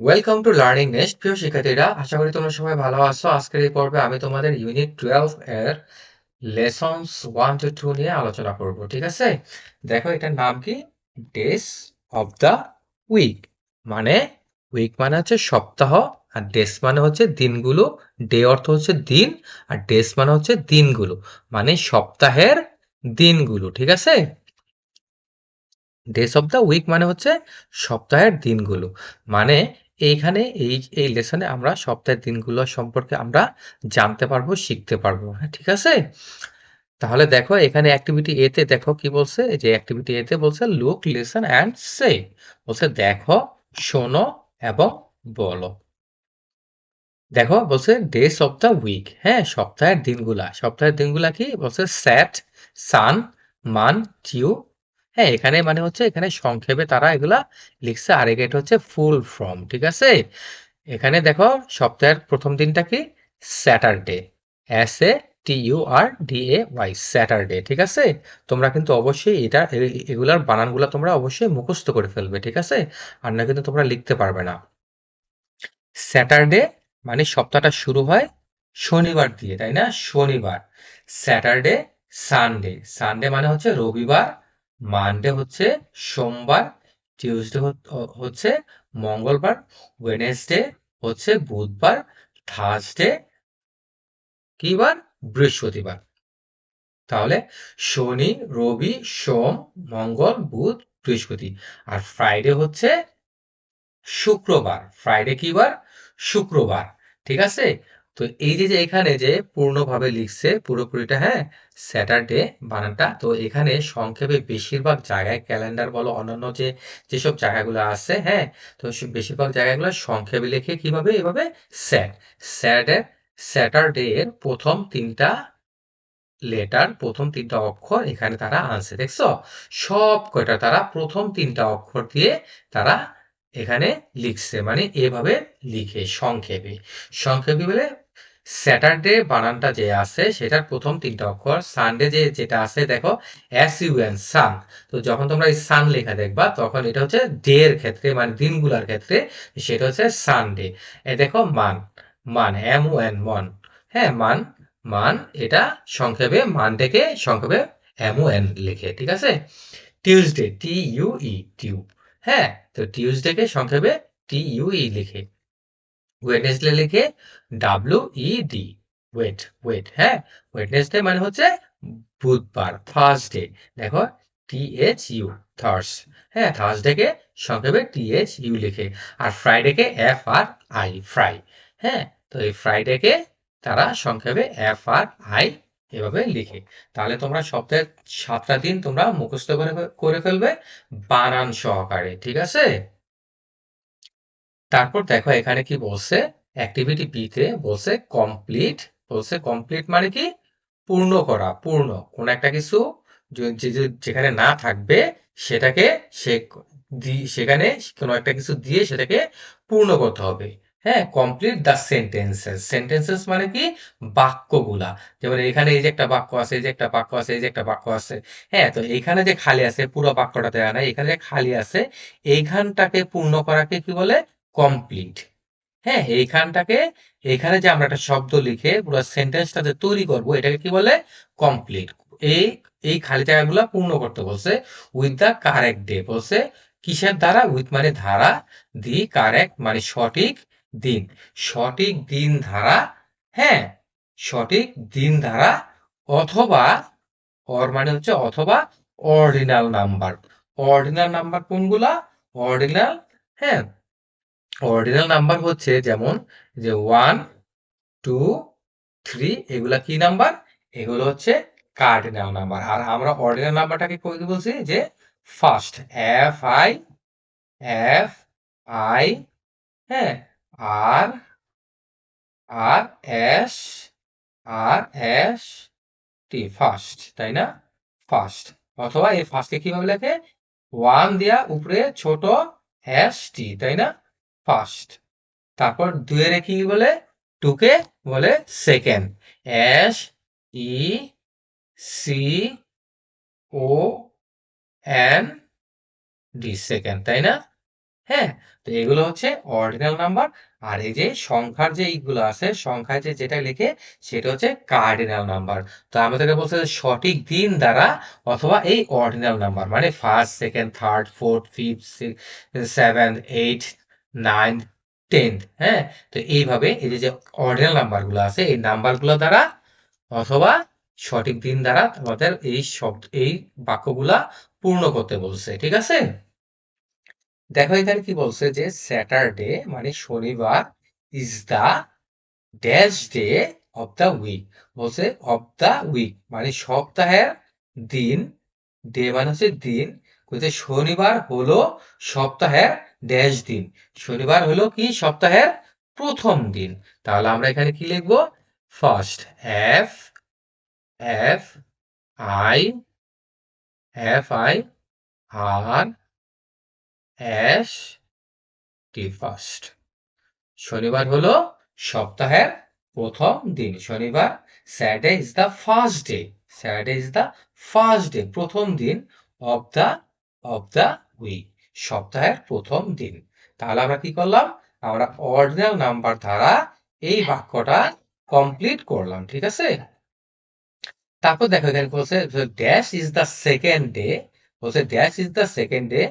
Welcome to learning next প্রিয় শিক্ষার্থীরা, আশা করি তোমরা সবাই ভালো আছো। আজকের এই পর্বে আমি তোমাদের ইউনিট টুয়েলভ এর লেসনস ওয়ান টু টু নিয়ে আলোচনা করব, ঠিক আছে? দেখো, এটার নাম কি? ডেস অফ দ্য উইক মানে উইক মানে হচ্ছে সপ্তাহ, আর ডেস মানে হচ্ছে দিনগুলো। ডে অর্থ হচ্ছে দিন, আর ডেস মানে হচ্ছে দিনগুলো। মানে সপ্তাহের দিনগুলো, ঠিক আছে? ডেস অফ দ্য উইক মানে হচ্ছে সপ্তাহের দিনগুলো। মানে এইখানে এই এই লেসনে আমরা সপ্তাহের দিনগুলো সম্পর্কে আমরা জানতে পারব, শিখতে পারব হ্যাঁ ঠিক আছে? তাহলে দেখো, এখানে অ্যাক্টিভিটি এতে দেখো কি বলছে? যে অ্যাক্টিভিটি এতে বলছে লুক লিসন অ্যান্ড সে বলছে, দেখো, শোনো এবং বলো। দেখো, বলছে ডেস অফ দ্য উইক হ্যাঁ সপ্তাহের দিনগুলা। সপ্তাহের দিনগুলা কি? বলছে স্যাট সান মান টিউ হ্যাঁ এখানে মানে হচ্ছে এখানে সংক্ষেপে তারা এগুলা লিখছে। আর এটা হচ্ছে ফুল ফর্ম, ঠিক আছে? এখানে দেখো, সপ্তাহের প্রথম দিনটা কি? Saturday. S A T U R D A Y Saturday, ঠিক আছে? তোমরা কিন্তু অবশ্যই এটা এগুলার বানানগুলো তোমরা অবশ্যই মুখস্থ করে ফেলবে, ঠিক আছে? আর না কিন্তু তোমরা লিখতে পারবে না। স্যাটারডে মানে সপ্তাহটা শুরু হয় শনিবার দিয়ে, তাই না? শনিবার। Saturday, Sunday. সানডে মানে হচ্ছে রবিবার মানডে হচ্ছে সোমবার টিউসডে হচ্ছে মঙ্গলবার ওয়েনেসডে হচ্ছে বুধবার থার্সডে কি বার বৃহস্পতিবার। তাহলে শনি, রবি, সোম, মঙ্গল, বুধ, বৃহস্পতি। আর ফ্রাইডে হচ্ছে শুক্রবার। ফ্রাইডে কি বার শুক্রবার। ঠিক আছে? তো এই যে যে এখানে যে পূর্ণভাবে লিখছে পুরোপুরিটা হ্যাঁ স্যাটারডে বানানটা, তো এখানে সংক্ষেপে বেশিরভাগ জায়গায় ক্যালেন্ডার বলো, অন্যান্য যে, যেসব জায়গাগুলো আছে হ্যাঁ তো বেশিরভাগ জায়গাগুলো সংক্ষেপে লিখে কীভাবে? এভাবে স্যাট স্যাটে স্যাটারডে এর প্রথম তিনটা লেটার প্রথম তিনটা অক্ষর এখানে তারা আনছে, দেখছ? সব কয়টা তারা প্রথম তিনটা অক্ষর দিয়ে তারা এখানে লিখছে মানে এভাবে লিখে, সংক্ষেপে। সংক্ষেপে বলে স্যাটারডে বানানটা যে আছে, সেটার প্রথম তিনটা অক্ষর। সানডে যে যেটা আছে, দেখো এস ইউ এন সান তো যখন তোমরা এই সান লেখা দেখবা, তখন এটা হচ্ছে ডে এর ক্ষেত্রে মানে দিনগুলার ক্ষেত্রে, সেটা হচ্ছে সানডে এ দেখো, মান। মান এম ও এন মন। হ্যাঁ মান। মান, এটা সংক্ষেপে, মানটাকে সংক্ষেপে এম ও এন লেখে, ঠিক আছে? টিউজডে টি ইউ ই টিউ হ্যাঁ তো টিউসডেকে সংক্ষেপে টি ইউ ই লিখে। ওয়েডনেসডে লিখে W E D wait wait হ্যাঁ? ওয়েডনেসডে মানে হচ্ছে বুধবার থার্সডে দেখো টি এইচ ইউ থার্স হ্যাঁ? থার্সডেকে সংক্ষেপে টি এইচ ইউ লিখে, আর ফ্রাইডেকে এফ আর আই ফ্রাই হ্যাঁ? তো এই ফ্রাইডেকে তারা সংক্ষেপে এফ আর আই এভাবে লিখে, তাহলে তোমরা সপ্তাহে সাতটা দিন তোমরা মুখস্থ করে করে ফেলবে বানান সহকারে, ঠিক আছে? তারপর দেখো এখানে কি বলছে? অ্যাক্টিভিটি বি তে বলছে কমপ্লিট বলছে কমপ্লিট মানে কি? পূর্ণ করা, পূর্ণ। কোন একটা কিছু যেখানে না থাকবে, সেটাকে সে সেখানে কোনো একটা কিছু দিয়ে সেটাকে পূর্ণ করতে হবে। হ্যাঁ কমপ্লিট দ্য সেন্টেন্সেস সেন্টেন্সেস মানে কি? বাক্যগুলা। যেমন এখানে এই যে একটা বাক্য আছে, এই যে একটা বাক্য আছে, এই যে একটা বাক্য আছে। হ্যাঁ তো এখানে যে খালি আছে, পুরো বাক্যটা দেওয়া নাই, এখানে যে খালি আছে, এইখানটাকে পূর্ণ করাকে কি বলে? কমপ্লিট হ্যাঁ এইখানটাকে এখানে যে আমরা একটা শব্দ লিখে পুরো সেন্টেন্সটা যে তৈরি করব, এটাকে কি বলে? কমপ্লিট এই এই খালি জায়গাগুলো পূর্ণ করতে বলছে। উইথ দ্য কারেক্ট ডে বলছে। কিসের দ্বারা? উইথ মানে ধারা দি কারেক্ট মানে সঠিক দিন। সঠিক দিন ধারা হ্যাঁ সঠিক দিন ধারা অথবা অর মানে হচ্ছে অথবা অর্ডিনাল নাম্বার অর্ডিনাল নাম্বার কোনগুলা? অর্ডিনাল হ্যাঁ অর্ডিনাল নাম্বার হচ্ছে যেমন যে ওয়ান টু থ্রি এগুলা কি নাম্বার এগুলো হচ্ছে কার্ডিনাল নাম্বার আর আমরা অর্ডিনাল নাম্বারটাকে কি বলছি? যে first F I F I হ্যাঁ R R S R S T first তাই না? ফার্স্ট অথবা এই ফার্স্টকে কীভাবে লেখে? ওয়ান দেয়া উপরে ছোট এস টি তাই না? ফার্স্ট তারপর দুয়ের কি বলে? টুকে বলে second S E C O N D second তাই না? হ্যাঁ তো এগুলো হচ্ছে অর্ডিনাল নাম্বার আর এই যে সংখ্যার যে এইগুলো আছে, সংখ্যায় যে যেটা লিখে, সেটা হচ্ছে কার্ডিনাল নাম্বার তো আমাদেরকে বলছে সঠিক দিন দ্বারা অথবা এই অর্ডিনাল নাম্বার মানে first second third fourth fifth seven eight nine tenth হ্যাঁ? তো এইভাবে এই যে অর্ডিনাল নাম্বারগুলো আছে, এই নাম্বারগুলো দ্বারা অথবা সঠিক দিন দ্বারা আমাদের এই শব্দ, এই বাক্যগুলা পূর্ণ করতে বলছে, ঠিক আছে? দেখো এখানে কি বলছে যে স্যাটারডে মানে শনিবার is the dash day of the week বলছে অফ দা উইক মানে সপ্তাহের দিন ডে মানে হচ্ছে দিন। শনিবার হলো সপ্তাহের ড্যাশ দিন। শনিবার হলো কি? সপ্তাহের প্রথম দিন। তাহলে আমরা এখানে কি লিখব? First F F I F I R S T first শনিবার হলো সপ্তাহের প্রথম দিন। শনিবার Saturday is the first day Saturday is the first day প্রথম দিন of the of the week সপ্তাহের প্রথম দিন। তাহলে আমরা কি করলাম? আমরা অর্ডিনাল নাম্বার দ্বারা এই বাক্যটা কমপ্লিট করলাম, ঠিক আছে? তারপর দেখো এখানে বলছে dash is the second day বলছে dash is the second day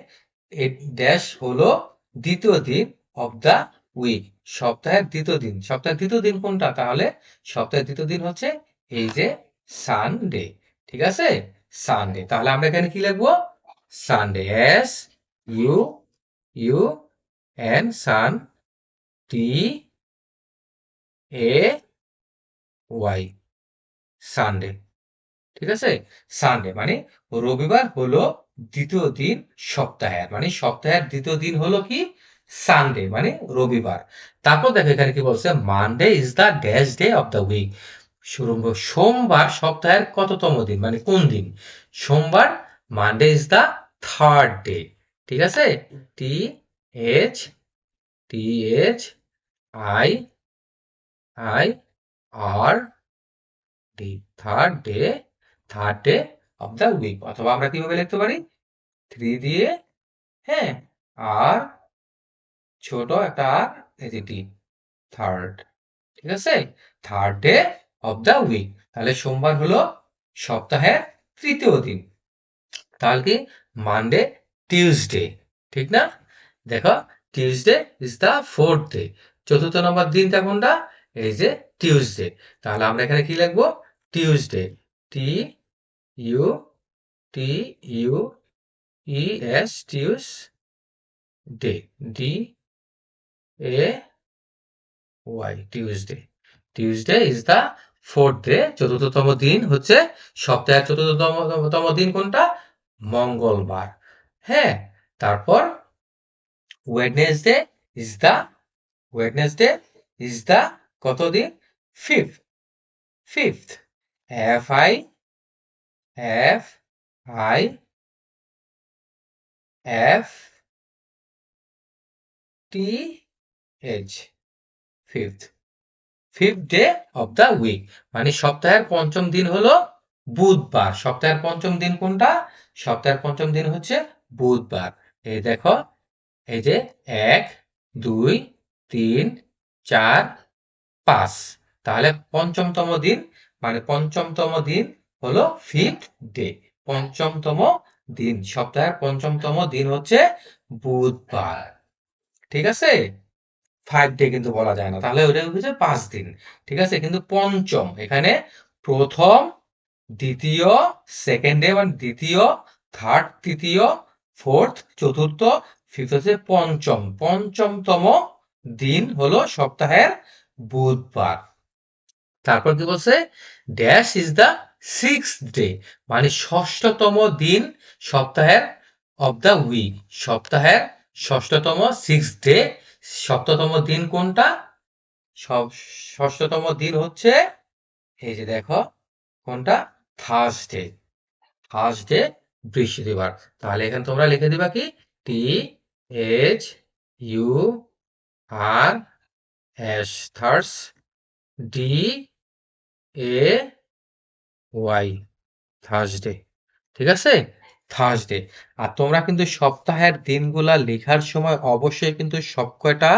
dash হলো দ্বিতীয় দিন অফ দ্য উইক সপ্তাহের দ্বিতীয় দিন। সপ্তাহের দ্বিতীয় দিন কোনটা? তাহলে সপ্তাহের দ্বিতীয় দিন হচ্ছে এই যে সানডে ঠিক আছে? সানডে তাহলে আমরা এখানে কি লিখব? Sunday S U U N sun T A Y Sunday ঠিক আছে? সানডে মানে রবিবার হলো দ্বিতীয় দিন সপ্তাহের। মানে সপ্তাহের দ্বিতীয় দিন হলো কি? সানডে মানে রবিবার। তারপর দেখো এখানে কি বলছে? Monday is the dash day of the week সোমবার সপ্তাহের কততম দিন? মানে কোন দিন? সোমবার Monday is the third day ঠিক আছে? T H T H I I R D third day third day of the week অথবা আমরা কীভাবে লিখতে পারি? থ্রি দিয়ে হ্যাঁ আর ছোট একটা আর এই থার্ড ঠিক আছে? Third day of the week তাহলে সোমবার হলো সপ্তাহের তৃতীয় দিন। তাহলে কি? মানডে টিউসডে ঠিক না? দেখো Tuesday is the fourth day চতুর্থ নম্বর দিনটা কোনটা? এই যে টিউসডে তাহলে আমরা এখানে কি লিখব? Tuesday T U T U E S tues day D A Y Tuesday Tuesday is the fourth day চতুর্থতম দিন হচ্ছে সপ্তাহের চতুর্থতম দিন কোনটা? মঙ্গলবার। হ্যাঁ তারপর Wednesday is the Wednesday is the কত দিন fifth fifth F I F I F T H fifth fifth day of the week মানে সপ্তাহের পঞ্চম দিন হলো বুধবার। সপ্তাহের পঞ্চম দিন কোনটা? সপ্তাহের পঞ্চম দিন হচ্ছে বুধবার। এই দেখো, এই যে এক, দুই, তিন, চার, পাঁচ। তাহলে পঞ্চমতম দিন মানে পঞ্চমতম দিন হলো ফিফথ ডে পঞ্চমতম দিন, সপ্তাহের পঞ্চমতম দিন হচ্ছে বুধবার। ঠিক আছে? ফাইভ ডে কিন্তু বলা যায় না। তাহলে ওটা হচ্ছে পাঁচ দিন। ঠিক আছে? কিন্তু পঞ্চম, এখানে প্রথম, দ্বিতীয় সেকেন্ড ডে মানে দ্বিতীয় থার্ড তৃতীয় ফোর্থ চতুর্থ ফিফথ হচ্ছে পঞ্চম। পঞ্চমতম দিন হলো সপ্তাহের বুধবার। তারপর কি বলছে? Dash is the six day মানে ষষ্ঠতম দিন সপ্তাহের অফ দ্য উইক সপ্তাহের ষষ্ঠতম সিক্স ডে সপ্ততম দিন কোনটা? ষষ্ঠতম দিন হচ্ছে, এই যে দেখো, কোনটা? থার্সডে থার্সডে বৃহস্পতিবার তাহলে এখানে তোমরা লিখে দিবা কি? T H U R S thurs D A Y Thursday ঠিক আছে? থার্সডে আর তোমরা কিন্তু সপ্তাহের দিনগুলা লেখার সময় অবশ্যই কিন্তু সব কয়টা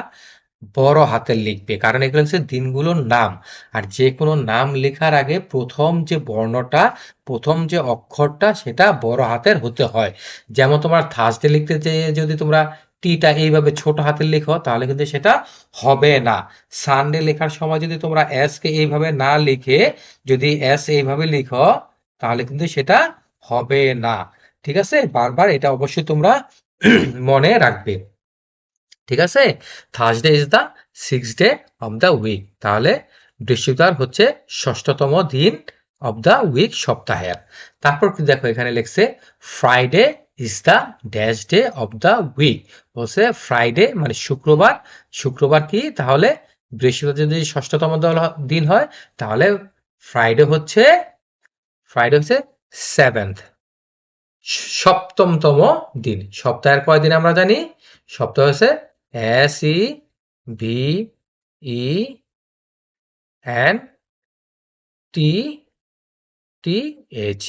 বড় হাতের লিখবে। কারণ এগুলো হচ্ছে দিনগুলোর নাম। আর যে কোনো নাম লেখার আগে প্রথম যে বর্ণটা, প্রথম যে অক্ষরটা, সেটা বড় হাতের হতে হয়। যেমন তোমার থার্সডে লিখতে যে যদি তোমরা টিটা এইভাবে ছোট হাতের লিখো, তাহলে কিন্তু সেটা হবে না। সানডে লেখার সময় যদি তোমরা এস কে এইভাবে না লিখে, যদি এস এইভাবে লিখো, তাহলে কিন্তু সেটা হবে না। ঠিক আছে? বারবার এটা অবশ্যই তোমরা মনে রাখবে। ঠিক আছে? Thursday is the six day of the week তাহলে বৃহস্পতিবার হচ্ছে ষষ্ঠতম দিন অফ দ্য উইক সপ্তাহের। তারপর কি দেখো এখানে লিখছে Friday is the dash day of the week বলছে ফ্রাইডে মানে শুক্রবার। শুক্রবার কি? তাহলে বৃহস্পতিবার যদি ষষ্ঠতম দিন হয়, তাহলে ফ্রাইডে হচ্ছে ফ্রাইডে হচ্ছে সেভেন্থ সপ্তমতম দিন। সপ্তাহের কয় দিন আমরা জানি? সপ্তাহ হচ্ছে S E V E N T T H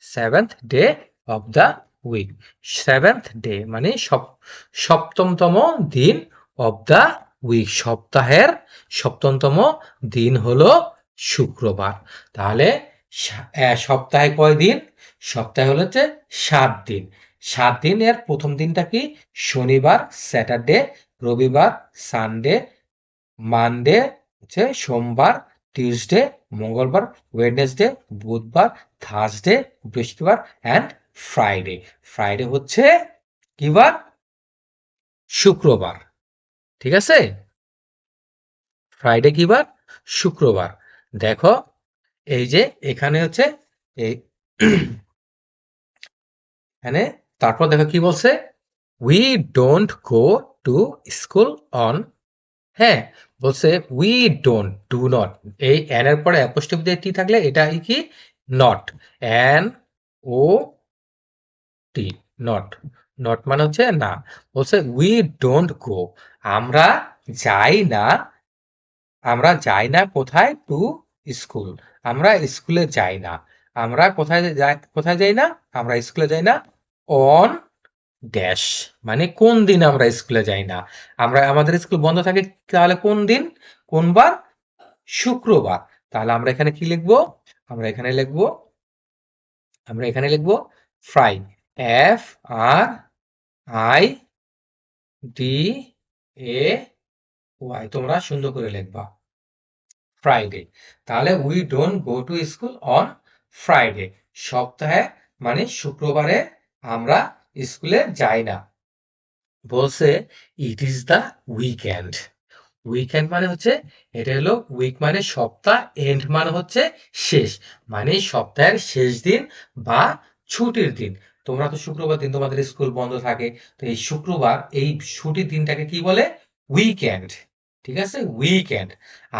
seventh day of the week seventh day মানে সপ- সপ্তমতম দিন অফ দ্য উইক সপ্তাহের সপ্তমতম দিন হলো শুক্রবার। তাহলে সপ্তাহে কয় দিন? সপ্তাহে হলো হচ্ছে সাত দিন। সাত দিনের প্রথম দিনটা কি? শনিবার, স্যাটারডে, রবিবার, সানডে, মানডে, হচ্ছে সোমবার, টিউসডে, মঙ্গলবার, ওয়েডনেসডে, বুধবার, থার্সডে, বৃহস্পতিবার অ্যান্ড ফ্রাইডে। ফ্রাইডে হচ্ছে কি বার শুক্রবার। ঠিক আছে? ফ্রাইডে কি বার শুক্রবার। দেখো, এই যে এখানে হচ্ছে এই এখানে তারপর দেখো কি বলছে? We don't go to school on হ্যাঁ বলছে উই ডোন্ট ডু নট এই এন এর পরে অ্যাপোস্ট্রফি দিয়ে টি থাকলে এটা কি? Not N O T not not মানে হচ্ছে না। বলছে উই ডোন্ট গো আমরা যাই না, আমরা যাই না কোথায়? টু স্কুল আমরা স্কুলে যাই না। আমরা কোথায় যাই কোথায় যাই না? আমরা স্কুলে যাই না। অন ড্যাশ মানে কোন দিন আমরা স্কুলে যাই না? আমরা, আমাদের স্কুল বন্ধ থাকে তাহলে কোন দিন? কোন বার শুক্রবার। তাহলে আমরা এখানে কি লিখব? আমরা এখানে লিখব, আমরা এখানে লিখব Fri F R I D A Y তোমরা সুন্দর করে লিখবা। ফ্রাইডে তাহলে we don't go to school on Friday সপ্তাহে মানে শুক্রবারে আমরা স্কুলে যাই না। বলছে it is the weekend weekend মানে হচ্ছে, এটা হলো উইক মানে সপ্তাহ এন্ড মানে হচ্ছে শেষ। মানে সপ্তাহের শেষ দিন বা ছুটির দিন। তোমরা তো শুক্রবার দিন তোমাদের স্কুল বন্ধ থাকে। তো এই শুক্রবার এই ছুটির দিনটাকে কি বলে? উইকেন্ড ঠিক আছে? উইকেন্ড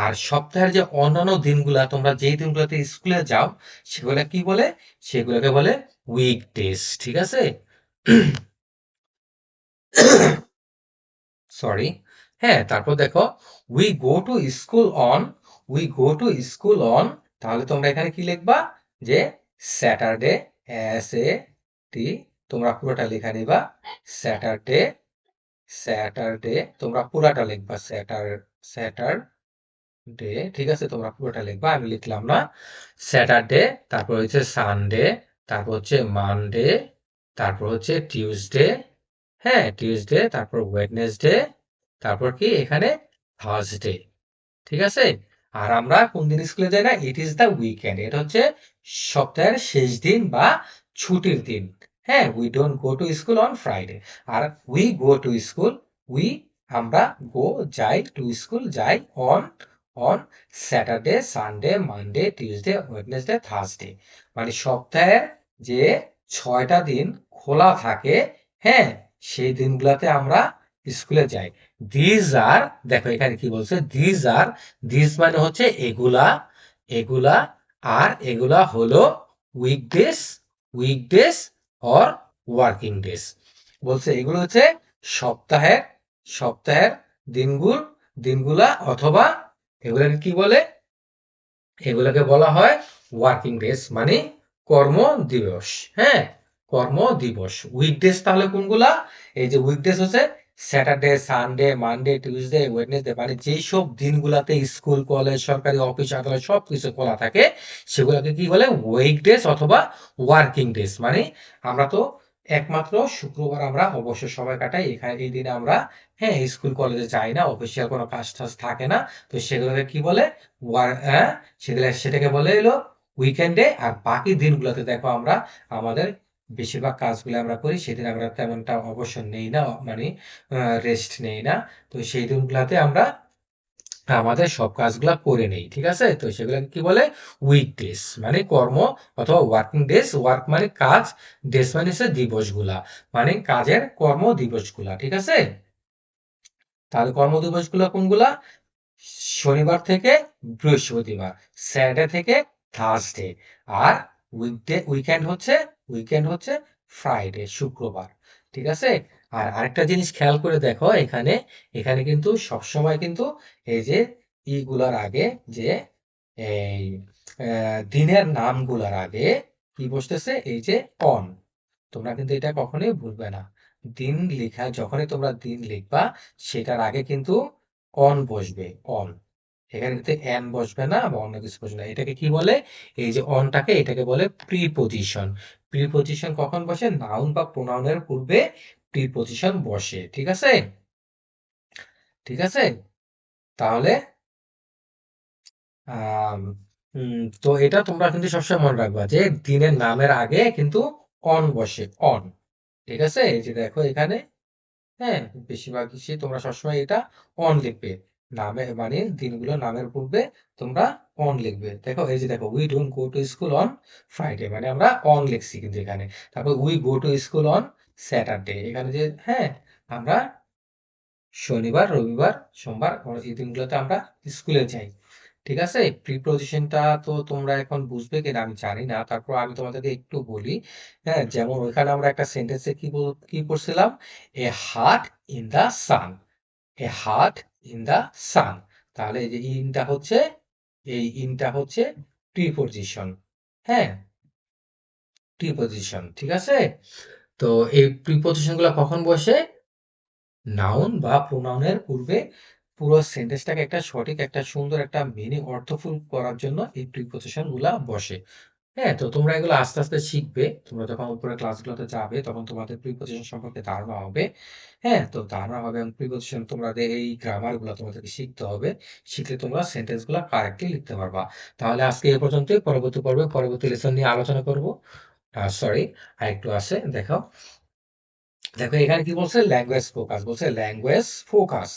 আর সপ্তাহের যে অন্যান্য দিনগুলা, তোমরা যেই দিনগুলোতে স্কুলে যাও, সেগুলা কি বলে? সেগুলোকে বলে উইকডেজ ঠিক আছে? সরি হ্যাঁ তারপর দেখো we go to school on we go to school on তাহলে তোমরা এখানে কি লিখবা? যে স্যাটারডে এস এ টি তোমরা পুরোটা লেখা নিবা। স্যাটারডে স্যাটারডে তোমরা পুরাটা লিখবা। স্যাটার স্যাটার ডে ঠিক আছে? তোমরা পুরোটা লিখবা, আমি লিখলাম না। স্যাটারডে তারপর হচ্ছে সানডে তারপর হচ্ছে মানডে তারপর হচ্ছে টিউসডে হ্যাঁ টিউসডে তারপর ওয়েডনেসডে তারপর কি এখানে থার্সডে ঠিক আছে? আর আমরা কোন দিন স্কুলে যাই না? ইট ইজ দ্য উইকেন্ড এটা হচ্ছে সপ্তাহের শেষ দিন বা ছুটির দিন হ্যাঁ we don't go to school on Friday R we go to school we আমরা গো যাই টু স্কুল যাই on on Saturday Sunday Monday Tuesday Wednesday Thursday মানে সপ্তাহের যে ছয়টা দিন খোলা থাকে হ্যাঁ সেই দিনগুলোতে আমরা স্কুলে যাই। দিজ আর দেখো এখানে কি বলছে? দিজ আর দিজ মানে হচ্ছে এগুলা এগুলা আর এগুলা হলো weekdays weekdays or working days বলছে এগুলো হচ্ছে সপ্তাহের সপ্তাহের দিনগুলো, দিনগুলা অথবা এগুলাকে কি বলে? এগুলোকে বলা হয় ওয়ার্কিং ডেস মানে কর্ম দিবস। হ্যাঁ কর্ম দিবস। উইকডেজ তাহলে কোনগুলা? এই যে উইকডেজ হচ্ছে Saturday Sunday Monday Tuesday Wednesday মানে যেই সব দিনগুলাতে স্কুল কলেজ সরকারি অফিস আদালত সব কিছু খোলা থাকে, সেগুলোকে কি বলে? উইকডেজ অথবা ওয়ার্কিং ডেজ মানে আমরা তো একমাত্র শুক্রবার আমরা অবশ্য সময় কাটাই, এখানে এই দিনে আমরা হ্যাঁ স্কুল কলেজে যাই না অফিসিয়াল কোনো কাজ টাজ থাকে না, তো সেগুলোকে কি বলে? হ্যাঁ সেগুলো সেটাকে বলে এলো উইকেন্ডে আর বাকি দিনগুলোতে দেখো আমরা আমাদের বেশিরভাগ কাজগুলো আমরা করি, সেদিন আমরা তেমনটা অবশ্য নেই না মানে রেস্ট নেই না। তো সেই দিনগুলোতে আমরা আমাদের সব কাজগুলা করে নেই, ঠিক আছে? তো সেগুলোকে কি বলে? উইকডেজ মানে কর্ম অথবা ওয়ার্কিং ডেজ ওয়ার্ক মানে কাজ ডেজ মানে হচ্ছে দিবসগুলা মানে কাজের কর্ম দিবসগুলা, ঠিক আছে? তাহলে কর্ম দিবসগুলো কোনগুলা? শনিবার থেকে বৃহস্পতিবার স্যাটারডে থেকে থার্সডে আর উইকডে উইকেন্ড হচ্ছে উইকেন্ড হচ্ছে ফ্রাইডে শুক্রবার, ঠিক আছে? আর আরেকটা জিনিস খেয়াল করে দেখো, এখানে এখানে কিন্তু সবসময় কিন্তু এই যে ইগুলার আগে যে এই দিনের নামগুলার আগে কি বসতেছে? এই যে অন তোমরা কিন্তু এটা কখনোই ভুলবে না। দিন লেখা, যখনই তোমরা দিন লিখবা, সেটার আগে কিন্তু অন বসবে অন এখানে এন বসবে না বা অন্য কিছু বসবে না। এটাকে কি বলে? এই যে অনটাকে এটাকে বলে প্রিপজিশন প্রিপজিশন কখন বসে? নাউন বা প্রোনাউনের পূর্বে প্রিপজিশন বসে, ঠিক আছে? ঠিক আছে? তাহলে তো এটা তোমরা কিন্তু সবসময় মনে রাখবা যে দিনের নামের আগে কিন্তু অন বসে অন ঠিক আছে? এই যে দেখো এখানে হ্যাঁ বেশিরভাগ তোমরা সবসময় এটা অন লিখবে। নামে মানে দিনগুলো নামের পূর্বে তোমরা অন লিখবে। দেখো, এই যে দেখো we don't go to school on Friday মানে আমরা অন লিখছি কিন্তু এখানে। তারপর we go to school on Saturday এখানে যে হ্যাঁ আমরা শনিবার, রবিবার, সোমবার এই দিনগুলোতে আমরা স্কুলে যাই, ঠিক আছে? প্রিপোজিশনটা তো তোমরা এখন বুঝবে কিনা আমি জানি না, তারপর আমি তোমাদেরকে একটু বলি হ্যাঁ যেমন ওইখানে আমরা একটা সেন্টেন্সে কি কি পড়ছিলাম? A heart in the sun a heart in the sun তাহলে এই যে ইনটা হচ্ছে, এই ইনটা হচ্ছে প্রিপোজিশন হ্যাঁ? প্রিপোজিশন ঠিক আছে? তো এই প্রিপোজিশনগুলো কখন বসে? নাউন বা প্রোনাউনের পূর্বে পুরো সেন্টেন্সটাকে একটা সঠিক, একটা সুন্দর, একটা মিনিং অর্থফুল করার জন্য এই প্রিপোজিশনগুলা বসে। হ্যাঁ তো তোমরা এগুলো আস্তে আস্তে শিখবে। তোমরা যখন উপরে ক্লাসগুলোতে যাবে, তখন তোমাদের প্রিপোজিশন সম্পর্কে ধারণা হবে। হ্যাঁ তো ধারণা হবে এবং প্রিপোজিশন তোমাদের এই গ্রামারগুলো তোমাদেরকে শিখতে হবে। শিখলে তোমরা সেন্টেন্সগুলা কারেক্টলি লিখতে পারবা। তাহলে আজকে এ পর্যন্তই। পরবর্তী পর্বে পরবর্তী লেসন নিয়ে আলোচনা করব। সরি আরেকটু আছে দেখো দেখো, এখানে কি বলছে? ল্যাঙ্গুয়েজ ফোকাস বলছে। ল্যাঙ্গুয়েজ ফোকাস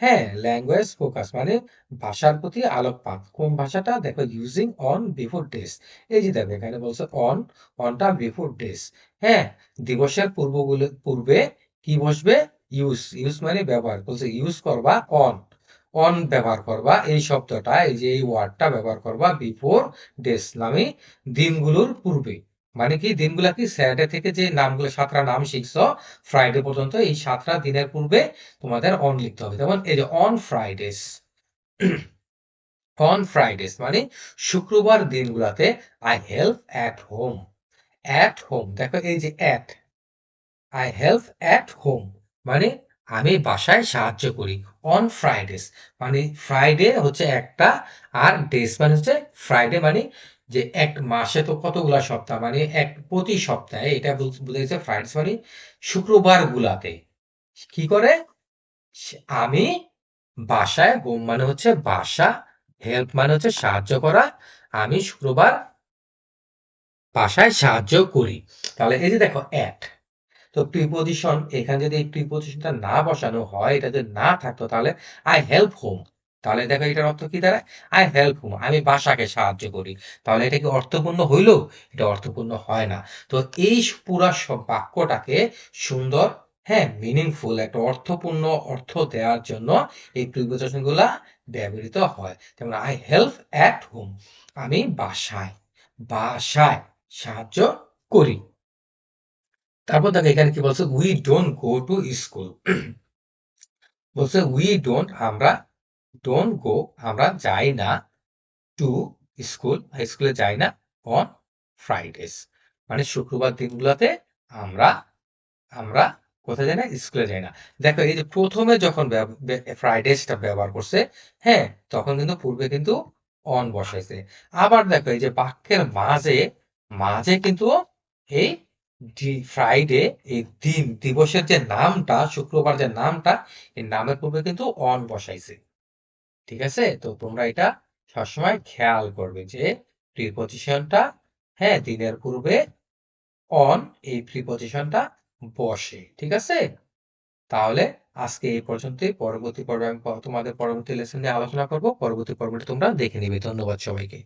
হ্যাঁ ল্যাঙ্গুয়েজ ফোকাস মানে ভাষার প্রতি আলোকপাত। কোন ভাষাটা? দেখো ইউজিং অন বিফোর ডেস এই যে দেখো, এখানে বলছে অন অনটা বিফোর ডেস হ্যাঁ দিবসের পূর্বগুলো, পূর্বে কি বসবে? ইউজ ইউজ মানে ব্যবহার। বলছে ইউজ করবা অন অন ব্যবহার করবা। এই শব্দটা, এই যে এই ওয়ার্ডটা ব্যবহার করবা বিফোর ডেস নামে দিনগুলোর পূর্বে। মানে কি, দিনগুলা কি স্যাটারডে থেকে যে নামগুলো, সাতটা নাম শিখছো, ফ্রাইডে পর্যন্ত এই সাতটা দিনের পূর্বে তোমাদের অন লিখতে হবে। যেমন এই যে অন ফ্রাইডেস অন ফ্রাইডেস মানে শুক্রবার দিনগুলাতে I help at home at home দেখো এই যে at I help at home মানে আমি বাসায় সাহায্য করি অন ফ্রাইডেস মানে ফ্রাইডে হচ্ছে একটা আর ডেস মানে হচ্ছে ফ্রাইডে মানে যে এক মাসে তো কতগুলা সপ্তাহ? মানে এক প্রতি সপ্তাহে, এটা বুঝাইছে ফ্রাইডেস মানে শুক্রবার গুলাতে কি করে? আমি বাসায় হোম মানে হচ্ছে বাসা, হেল্প মানে হচ্ছে সাহায্য করা, আমি শুক্রবার বাসায় সাহায্য করি। তাহলে এই যে দেখো অ্যাট তো প্রিপোজিশন এখানে যদি এই প্রিপোজিশনটা না বসানো হয়, এটা যদি না থাকতো, তাহলে আই হেল্প হোম তাহলে দেখো এটার অর্থ কি দাঁড়ায়? আই হেল্প হোম আমি বাসাকে সাহায্য করি। তাহলে এটা কি অর্থপূর্ণ হইল? এটা অর্থপূর্ণ হয় না। তো এই পুরা বাক্যটাকে সুন্দর হ্যাঁ মিনিংফুল একটা অর্থপূর্ণ অর্থ দেওয়ার জন্য এই প্রিপোজিশনগুলা ব্যবহৃত হয়। যেমন আই হেল্প অ্যাট হোম আমি বাসায় বাসায় সাহায্য করি। তারপর দেখো এখানে কি বলছে? We don't go to school বলছে উই ডোন্ট আমরা ডোন্ট গো আমরা যাই না টু স্কুল স্কুলে যাই না অন ফ্রাইডেস মানে শুক্রবার দিনগুলোতে আমরা আমরা কোথায় যাই না? স্কুলে যাই না। দেখো, এই যে প্রথমে যখন ফ্রাইডেসটা ব্যবহার করছে হ্যাঁ তখন কিন্তু পূর্বে কিন্তু অন বসাইছে। আবার দেখো, এই যে বাক্যের মাঝে মাঝে কিন্তু এই ফ্রাইডে এই দিন, দিবসের যে নামটা, শুক্রবার যে নামটা, এই নামের পূর্বে কিন্তু অন বসাইছে। ঠিক আছে? তো তোমরা এটা সবসময় খেয়াল করবে যে প্রিপজিশনটা হ্যাঁ দিনের পূর্বে অন এই প্রিপজিশনটা বসে, ঠিক আছে? তাহলে আজকে এই পর্যন্তই। পরবর্তী পর্বে আমি তোমাদের পরবর্তী লেসন নিয়ে আলোচনা করব। পরবর্তী পর্বটি তোমরা দেখে নিবে। ধন্যবাদ সবাইকে।